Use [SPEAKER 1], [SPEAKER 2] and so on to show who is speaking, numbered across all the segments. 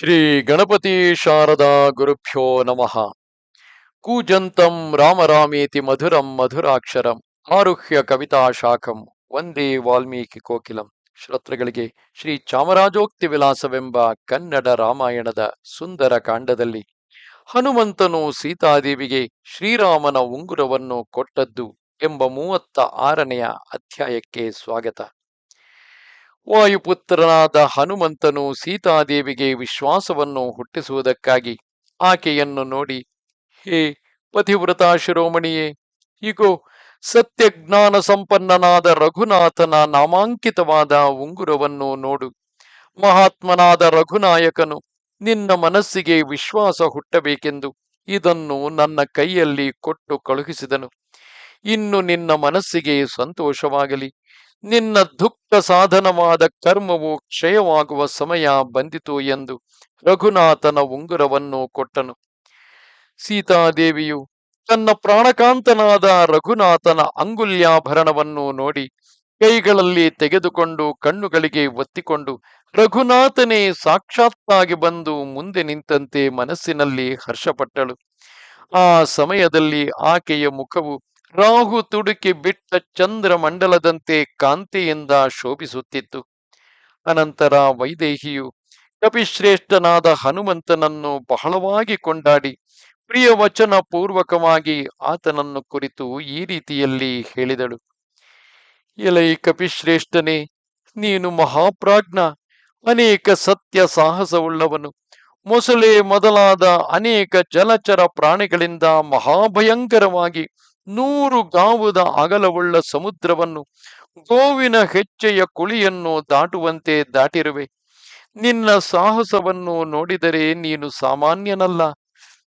[SPEAKER 1] ಶ್ರೀ ಗಣಪತಿ ಶಾರದಾ ಗುರುಭ್ಯೋ ನಮಃ. ಕೂಜಂತಂ ರಾಮರಾಮೇತಿ ಮಧುರಂ ಮಧುರಾಕ್ಷರಂ ಆರುಹ್ಯ ಕವಿತಾ ಶಾಖಂ ವಂದೇ ವಾಲ್ಮೀಕಿ ಕೋಕಿಲಂ. ಶ್ರೋತೃಗಳಿಗೆ ಶ್ರೀ ಚಾಮರಾಜೋಕ್ತಿ ವಿಲಾಸವೆಂಬ ಕನ್ನಡ ರಾಮಾಯಣದ ಸುಂದರ ಕಾಂಡದಲ್ಲಿ ಹನುಮಂತನು ಸೀತಾದೇವಿಗೆ ಶ್ರೀರಾಮನ ಉಂಗುರವನ್ನು ಕೊಟ್ಟದ್ದು ಎಂಬ ಮೂವತ್ತ ಆರನೆಯ ಅಧ್ಯಾಯಕ್ಕೆ ಸ್ವಾಗತ. ವಾಯುಪುತ್ರನಾದ ಹನುಮಂತನು ಸೀತಾದೇವಿಗೆ ವಿಶ್ವಾಸವನ್ನು ಹುಟ್ಟಿಸುವುದಕ್ಕಾಗಿ ಆಕೆಯನ್ನು ನೋಡಿ, ಹೇ ಪತಿವ್ರತ ಶಿರೋಮಣಿಯೇ, ಇಗೋ, ಸತ್ಯಜ್ಞಾನ ಸಂಪನ್ನನಾದ ರಘುನಾಥನ ನಾಮಾಂಕಿತವಾದ ಉಂಗುರವನ್ನು ನೋಡು. ಮಹಾತ್ಮನಾದ ರಘುನಾಯಕನು, ನಿನ್ನ ಮನಸ್ಸಿಗೆ ವಿಶ್ವಾಸ ಹುಟ್ಟಬೇಕೆಂದು ಇದನ್ನು ನನ್ನ ಕೈಯಲ್ಲಿ ಕೊಟ್ಟು ಕಳುಹಿಸಿದನು. ಇನ್ನು ನಿನ್ನ ಮನಸ್ಸಿಗೆ ಸಂತೋಷವಾಗಲಿ. ನಿನ್ನ ದುಃಖ ಸಾಧನವಾದ ಕರ್ಮವು ಕ್ಷಯವಾಗುವ ಸಮಯ ಬಂದಿತು ಎಂದು ರಘುನಾಥನ ಉಂಗುರವನ್ನು ಕೊಟ್ಟನು. ಸೀತಾದೇವಿಯು ತನ್ನ ಪ್ರಾಣಕಾಂತನಾದ ರಘುನಾಥನ ಅಂಗುಲ್ಯಾಭರಣವನ್ನು ನೋಡಿ ಕೈಗಳಲ್ಲಿ ತೆಗೆದುಕೊಂಡು ಕಣ್ಣುಗಳಿಗೆ ಒತ್ತಿಕೊಂಡು ರಘುನಾಥನೇ ಸಾಕ್ಷಾತ್ತಾಗಿ ಬಂದು ಮುಂದೆ ನಿಂತಂತೆ ಮನಸ್ಸಿನಲ್ಲಿ ಹರ್ಷಪಟ್ಟಳು. ಆ ಸಮಯದಲ್ಲಿ ಆಕೆಯ ಮುಖವು ರಾಹು ತುಡುಕಿ ಬಿಟ್ಟ ಚಂದ್ರ ಮಂಡಲದಂತೆ ಕಾಂತಿಯಿಂದ ಶೋಭಿಸುತ್ತಿತ್ತು. ಅನಂತರ ವೈದೇಹಿಯು ಕಪಿಶ್ರೇಷ್ಠನಾದ ಹನುಮಂತನನ್ನು ಬಹಳವಾಗಿ ಕೊಂಡಾಡಿ ಪ್ರಿಯ ವಚನ ಪೂರ್ವಕವಾಗಿ ಆತನನ್ನು ಕುರಿತು ಈ ರೀತಿಯಲ್ಲಿ ಹೇಳಿದಳು. ಎಲೈ ಕಪಿಶ್ರೇಷ್ಠನೇ, ನೀನು ಮಹಾಪ್ರಾಜ್ಞ, ಅನೇಕ ಸತ್ಯ ಸಾಹಸವುಳ್ಳವನು. ಮೊಸಳೆ ಮೊದಲಾದ ಅನೇಕ ಜಲಚರ ಪ್ರಾಣಿಗಳಿಂದ ಮಹಾಭಯಂಕರವಾಗಿ ನೂರು ಗಾವುದ ಅಗಲವುಳ್ಳ ಸಮುದ್ರವನ್ನು, ಗೋವಿನ ಹೆಚ್ಚೆಯ ಕುಳಿಯನ್ನು ದಾಟುವಂತೆ ದಾಟಿರುವೆ. ನಿನ್ನ ಸಾಹಸವನ್ನು ನೋಡಿದರೆ ನೀನು ಸಾಮಾನ್ಯನಲ್ಲ.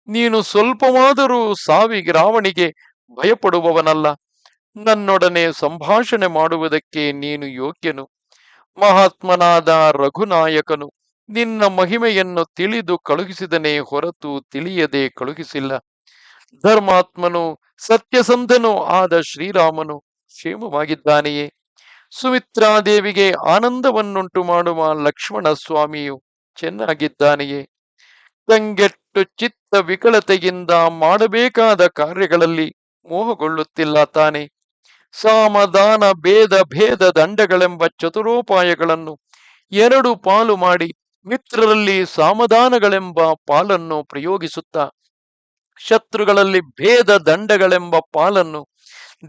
[SPEAKER 1] ನೀನು ಸ್ವಲ್ಪವಾದರೂ ಸಾವಿಗಿರಾವಣಿಗೆ ಭಯಪಡುವವನಲ್ಲ. ನನ್ನೊಡನೆ ಸಂಭಾಷಣೆ ಮಾಡುವುದಕ್ಕೆ ನೀನು ಯೋಗ್ಯನು. ಮಹಾತ್ಮನಾದ ರಘುನಾಯಕನು, ನಿನ್ನ ಮಹಿಮೆಯನ್ನು ತಿಳಿದು ಕಳುಹಿಸಿದನೇ ಹೊರತು ತಿಳಿಯದೆ ಕಳುಹಿಸಿಲ್ಲ. ಧರ್ಮಾತ್ಮನು ಸತ್ಯಸಂಧನೂ ಆದ ಶ್ರೀರಾಮನು ಕ್ಷೇಮವಾಗಿದ್ದಾನೆಯೇ? ಸುಮಿತ್ರಾದೇವಿಗೆ ಆನಂದವನ್ನುಂಟು ಮಾಡುವ ಲಕ್ಷ್ಮಣ ಸ್ವಾಮಿಯು ಚೆನ್ನಾಗಿದ್ದಾನೆಯೇ? ತಂಗೆಟ್ಟು ಚಿತ್ತ ವಿಕಲತೆಯಿಂದ ಮಾಡಬೇಕಾದ ಕಾರ್ಯಗಳಲ್ಲಿ ಮೋಹಗೊಳ್ಳುತ್ತಿಲ್ಲ ತಾನೆ? ಸಾಮದಾನ ಭೇದ ಭೇದ ದಂಡಗಳೆಂಬ ಚತುರೋಪಾಯಗಳನ್ನು ಎರಡು ಪಾಲು ಮಾಡಿ ಮಿತ್ರರಲ್ಲಿ ಸಾಮದಾನಗಳೆಂಬ ಪಾಲನ್ನು ಪ್ರಯೋಗಿಸುತ್ತಾ ಶತ್ರುಗಳಲ್ಲಿ ಭೇದ ದಂಡಗಳೆಂಬ ಪಾಲನ್ನು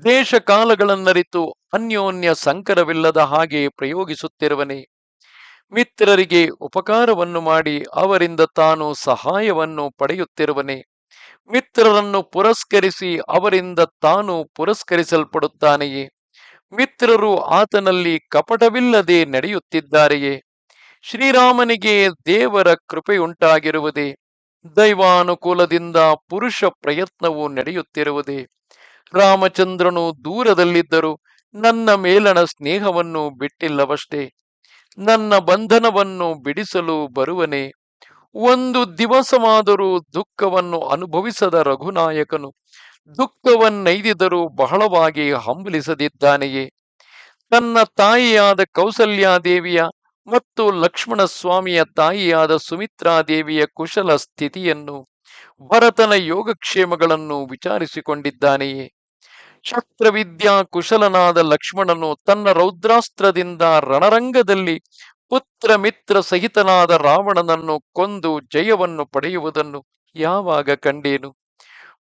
[SPEAKER 1] ದೇಶ ಕಾಲಗಳನ್ನರಿತು ಅನ್ಯೋನ್ಯ ಸಂಕರವಿಲ್ಲದ ಹಾಗೆ ಪ್ರಯೋಗಿಸುತ್ತಿರುವನೆ. ಮಿತ್ರರಿಗೆ ಉಪಕಾರವನ್ನು ಮಾಡಿ ಅವರಿಂದ ತಾನು ಸಹಾಯವನ್ನು ಪಡೆಯುತ್ತಿರುವನೆ. ಮಿತ್ರರನ್ನು ಪುರಸ್ಕರಿಸಿ ಅವರಿಂದ ತಾನು ಪುರಸ್ಕರಿಸಲ್ಪಡುತ್ತಾನೆಯೇ. ಮಿತ್ರರು ಆತನಲ್ಲಿ ಕಪಟವಿಲ್ಲದೆ ನಡೆಯುತ್ತಿದ್ದಾರೆಯೇ. ಶ್ರೀರಾಮನಿಗೆ ದೇವರ ಕೃಪೆಯುಂಟಾಗಿರುವುದೇ. ದೈವಾನುಕೂಲದಿಂದ ಪುರುಷ ಪ್ರಯತ್ನವು ನಡೆಯುತ್ತಿರುವುದೇ? ರಾಮಚಂದ್ರನು ದೂರದಲ್ಲಿದ್ದರೂ ನನ್ನ ಮೇಲಣ ಸ್ನೇಹವನ್ನು ಬಿಟ್ಟಿಲ್ಲವಷ್ಟೇ. ನನ್ನ ಬಂಧನವನ್ನು ಬಿಡಿಸಲು ಬರುವನೆ? ಒಂದು ದಿವಸವಾದರೂ ದುಃಖವನ್ನು ಅನುಭವಿಸದ ರಘುನಾಯಕನು ದುಃಖವನ್ನೈದಿದರೂ ಬಹಳವಾಗಿ ಹಂಬಲಿಸದಿದ್ದಾನೆಯೇ? ತನ್ನ ತಾಯಿಯಾದ ಕೌಸಲ್ಯಾದೇವಿಯ ಮತ್ತು ಲಕ್ಷ್ಮಣ ಸ್ವಾಮಿಯ ತಾಯಿಯಾದ ಸುಮಿತ್ರಾದೇವಿಯ ಕುಶಲ ಸ್ಥಿತಿಯನ್ನು ಭರತನ ಯೋಗಕ್ಷೇಮಗಳನ್ನು ವಿಚಾರಿಸಿಕೊಂಡಿದ್ದಾನೆಯೇ. ಶಸ್ತ್ರವಿದ್ಯಾ ಕುಶಲನಾದ ಲಕ್ಷ್ಮಣನು ತನ್ನ ರೌದ್ರಾಸ್ತ್ರದಿಂದ ರಣರಂಗದಲ್ಲಿ ಪುತ್ರ ಮಿತ್ರ ಸಹಿತನಾದ ರಾವಣನನ್ನು ಕೊಂದು ಜಯವನ್ನು ಪಡೆಯುವುದನ್ನು ಯಾವಾಗ ಕಂಡೇನು?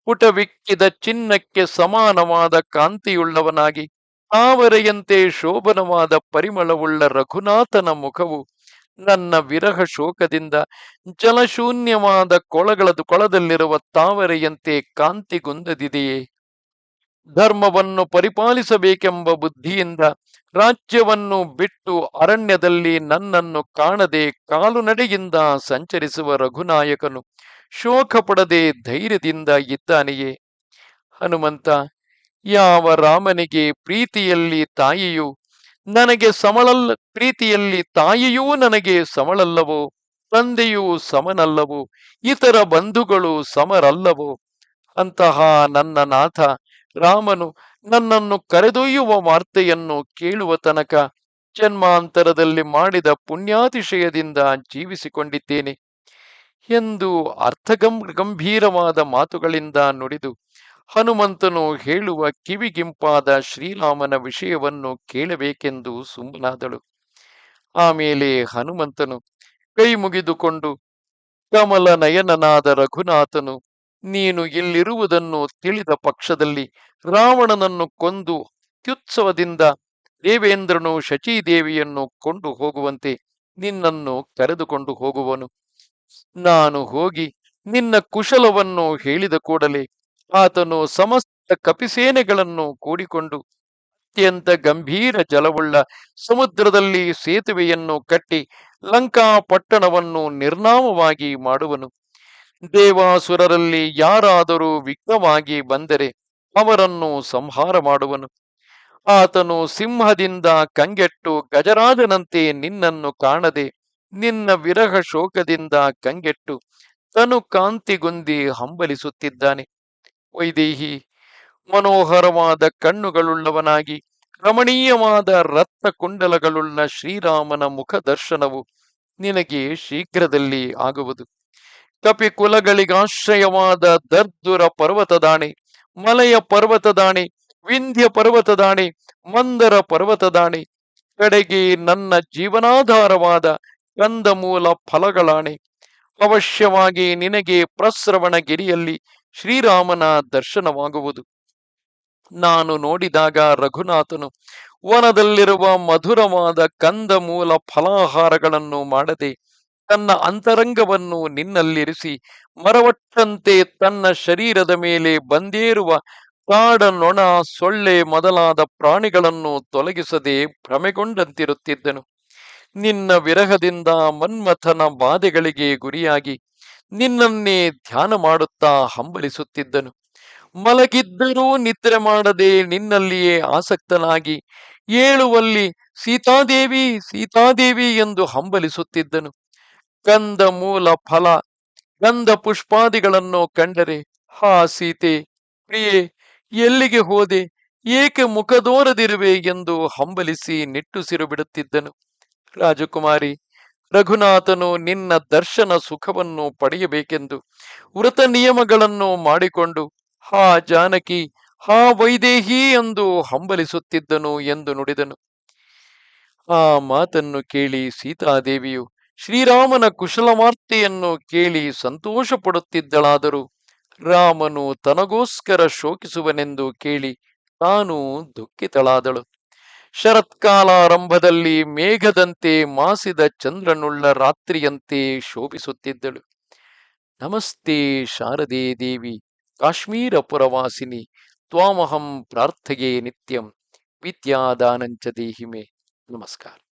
[SPEAKER 1] ಪುಟವಿಕ್ಕಿದ ಚಿನ್ನಕ್ಕೆ ಸಮಾನವಾದ ಕಾಂತಿಯುಳ್ಳವನಾಗಿ ತಾವರೆಯಂತೆ ಶೋಭನವಾದ ಪರಿಮಳವುಳ್ಳ ರಘುನಾಥನ ಮುಖವು ನನ್ನ ವಿರಹ ಶೋಕದಿಂದ ಜಲಶೂನ್ಯವಾದ ಕೊಳಗಳದು ಕೊಳದಲ್ಲಿರುವ ತಾವರೆಯಂತೆ ಕಾಂತಿಗುಂದದಿದೆಯೇ ಧರ್ಮವನ್ನು ಪರಿಪಾಲಿಸಬೇಕೆಂಬ ಬುದ್ಧಿಯಿಂದ ರಾಜ್ಯವನ್ನು ಬಿಟ್ಟು ಅರಣ್ಯದಲ್ಲಿ ನನ್ನನ್ನು ಕಾಣದೆ ಕಾಲುನಡೆಯಿಂದ ಸಂಚರಿಸುವ ರಘುನಾಯಕನು ಶೋಕ ಪಡದೆ ಧೈರ್ಯದಿಂದ ಇದ್ದಾನೆಯೇ? ಹನುಮಂತ ಯಾವ ರಾಮನಿಗೆ ಪ್ರೀತಿಯಲ್ಲಿ ತಾಯಿಯು ನನಗೆ ಸಮಳಲ್ಲ ಪ್ರೀತಿಯಲ್ಲಿ ತಾಯಿಯೂ ನನಗೆ ಸಮಳಲ್ಲವೋ? ತಂದೆಯೂ ಸಮನಲ್ಲವೋ? ಇತರ ಬಂಧುಗಳು ಸಮರಲ್ಲವೋ? ಅಂತಹ ನನ್ನ ನಾಥ ರಾಮನು ನನ್ನನ್ನು ಕರೆದೊಯ್ಯುವ ವಾರ್ತೆಯನ್ನು ಕೇಳುವ ತನಕ ಜನ್ಮಾಂತರದಲ್ಲಿ ಮಾಡಿದ ಪುಣ್ಯಾತಿಶಯದಿಂದ ಜೀವಿಸಿಕೊಂಡಿದ್ದೇನೆ ಎಂದು ಅರ್ಥಗಂ, ಗಂಭೀರವಾದ ಮಾತುಗಳಿಂದ ನುಡಿದು ಹನುಮಂತನು ಹೇಳುವ ಕಿವಿಗಿಂಪಾದ ಶ್ರೀರಾಮನ ವಿಷಯವನ್ನು ಕೇಳಬೇಕೆಂದು ಸುಮ್ಮನಾದಳು. ಆಮೇಲೆ ಹನುಮಂತನು ಕೈ ಮುಗಿದುಕೊಂಡು, ಕಮಲ ನಯನನಾದ ರಘುನಾಥನು, ನೀನು ಇಲ್ಲಿರುವುದನ್ನು ತಿಳಿದ ಪಕ್ಷದಲ್ಲಿ ರಾವಣನನ್ನು ಕೊಂದು ಅತ್ಯುತ್ಸವದಿಂದ ದೇವೇಂದ್ರನು ಶಚೀದೇವಿಯನ್ನು ಕೊಂಡು ಹೋಗುವಂತೆ ನಿನ್ನನ್ನು ಕರೆದುಕೊಂಡು ಹೋಗುವನು. ನಾನು ಹೋಗಿ ನಿನ್ನ ಕುಶಲವನ್ನು ಹೇಳಿದ ಕೂಡಲೇ ಆತನು ಸಮಸ್ತ ಕಪಿಸೇನೆಗಳನ್ನು ಕೂಡಿಕೊಂಡು ಅತ್ಯಂತ ಗಂಭೀರ ಜಲವುಳ್ಳ ಸಮುದ್ರದಲ್ಲಿ ಸೇತುವೆಯನ್ನು ಕಟ್ಟಿ ಲಂಕಾ ಪಟ್ಟಣವನ್ನು ನಿರ್ನಾಮವಾಗಿ ಮಾಡುವನು. ದೇವಾಸುರರಲ್ಲಿ ಯಾರಾದರೂ ವಿಘ್ನವಾಗಿ ಬಂದರೆ ಅವರನ್ನು ಸಂಹಾರ ಮಾಡುವನು. ಆತನು ಸಿಂಹದಿಂದ ಕಂಗೆಟ್ಟು ಗಜರಾಜನಂತೆ ನಿನ್ನನ್ನು ಕಾಣದೆ ನಿನ್ನ ವಿರಹ ಶೋಕದಿಂದ ಕಂಗೆಟ್ಟು ತನು ಕಾಂತಿಗೊಂದಿ ಹಂಬಲಿಸುತ್ತಿದ್ದಾನೆ. ವೈದೇಹಿ. ಮನೋಹರವಾದ ಕಣ್ಣುಗಳುಳ್ಳವನಾಗಿ ರಮಣೀಯವಾದ ರತ್ನ ಕುಂಡಲಗಳುಳ್ಳ ಶ್ರೀರಾಮನ ಮುಖ ದರ್ಶನವು ನಿನಗೆ ಶೀಘ್ರದಲ್ಲಿ ಆಗುವುದು. ಕಪಿಕುಲಗಳಿಗಾಶ್ರಯವಾದ ದರ್ದುರ ಪರ್ವತದಾಣೆ, ಮಲಯ ಪರ್ವತದಾಣೆ, ವಿಂಧ್ಯ ಪರ್ವತದಾಣೆ, ಮಂದರ ಪರ್ವತದಾಣೆ, ಕಡೆಗೆ ನನ್ನ ಜೀವನಾಧಾರವಾದ ಕಂದಮೂಲ ಫಲಗಳಾಣೆ. ಅವಶ್ಯವಾಗಿ ನಿನಗೆ ಪ್ರಸ್ರವಣಗಿರಿಯಲ್ಲಿ ಶ್ರೀರಾಮನ ದರ್ಶನವಾಗುವುದು. ನಾನು ನೋಡಿದಾಗ ರಘುನಾಥನು ವನದಲ್ಲಿರುವ ಮಧುರವಾದ ಕಂದಮೂಲ ಫಲಾಹಾರಗಳನ್ನು ಮಾಡದೆ ತನ್ನ ಅಂತರಂಗವನ್ನು ನಿನ್ನಲ್ಲಿರಿಸಿ ಮರವಟ್ಟಂತೆ ತನ್ನ ಶರೀರದ ಮೇಲೆ ಬಂದೇರುವ ಕಾಡ ನೊಣ ಸೊಳ್ಳೆ ಮೊದಲಾದ ಪ್ರಾಣಿಗಳನ್ನು ತೊಲಗಿಸದೆ ಭ್ರಮೆಗೊಂಡಂತಿರುತ್ತಿದ್ದನು. ನಿನ್ನ ವಿರಹದಿಂದ ಮನ್ಮಥನ ಬಾಧೆಗಳಿಗೆ ಗುರಿಯಾಗಿ ನಿನ್ನನ್ನೇ ಧ್ಯಾನ ಮಾಡುತ್ತಾ ಹಂಬಲಿಸುತ್ತಿದ್ದನು. ಮಲಗಿದ್ದರೂ ನಿದ್ರೆ ಮಾಡದೆ ನಿನ್ನಲ್ಲಿಯೇ ಆಸಕ್ತನಾಗಿ ಏಳುವಲ್ಲಿ, ಸೀತಾದೇವಿ ಸೀತಾದೇವಿ ಎಂದು ಹಂಬಲಿಸುತ್ತಿದ್ದನು. ಕಂದ ಮೂಲ ಫಲ, ಗಂಧ ಪುಷ್ಪಾದಿಗಳನ್ನು ಕಂಡರೆ, ಹಾ ಸೀತೆ, ಪ್ರಿಯೆ, ಎಲ್ಲಿಗೆ ಹೋದೆ? ಏಕೆ ಮುಖದೋರದಿರುವೆ? ಎಂದು ಹಂಬಲಿಸಿ ನಿಟ್ಟುಸಿರು ಬಿಡುತ್ತಿದ್ದನು. ರಾಜಕುಮಾರಿ ರಘುನಾಥನು ನಿನ್ನ ದರ್ಶನ ಸುಖವನ್ನು ಪಡೆಯಬೇಕೆಂದು ವ್ರತ ನಿಯಮಗಳನ್ನು ಮಾಡಿಕೊಂಡು, ಹಾ ಜಾನಕಿ, ಹಾ ವೈದೇಹಿ ಎಂದು ಹಂಬಲಿಸುತ್ತಿದ್ದನು ಎಂದು ನುಡಿದನು. ಆ ಮಾತನ್ನು ಕೇಳಿ ಸೀತಾದೇವಿಯು ಶ್ರೀರಾಮನ ಕುಶಲವಾರ್ತೆಯನ್ನು ಕೇಳಿ ಸಂತೋಷ ಪಡುತ್ತಿದ್ದಳಾದರೂ ರಾಮನು ತನಗೋಸ್ಕರ ಶೋಕಿಸುವನೆಂದು ಕೇಳಿ ತಾನು ದುಃಖಿತಳಾದಳು. ಶರತ್ಕಾಲಾರಂಭದಲ್ಲಿ ಮೇಘದಂತೆ ಮಾಸಿದ ಚಂದ್ರನುಳ್ಳ ರಾತ್ರಿಯಂತೆ ಶೋಭಿಸುತ್ತಿದ್ದಳು. ನಮಸ್ತೆ ಶಾರದೆ ದೇವಿ, ಕಾಶ್ಮೀರ ಪುರವಾಸಿನಿ, ತ್ವಾಮಹಂ ಪ್ರಾರ್ಥಗೆ ನಿತ್ಯಂ, ವಿದ್ಯಾದಾನಂಚ ದೇಹಿಮೆ. ನಮಸ್ಕಾರ.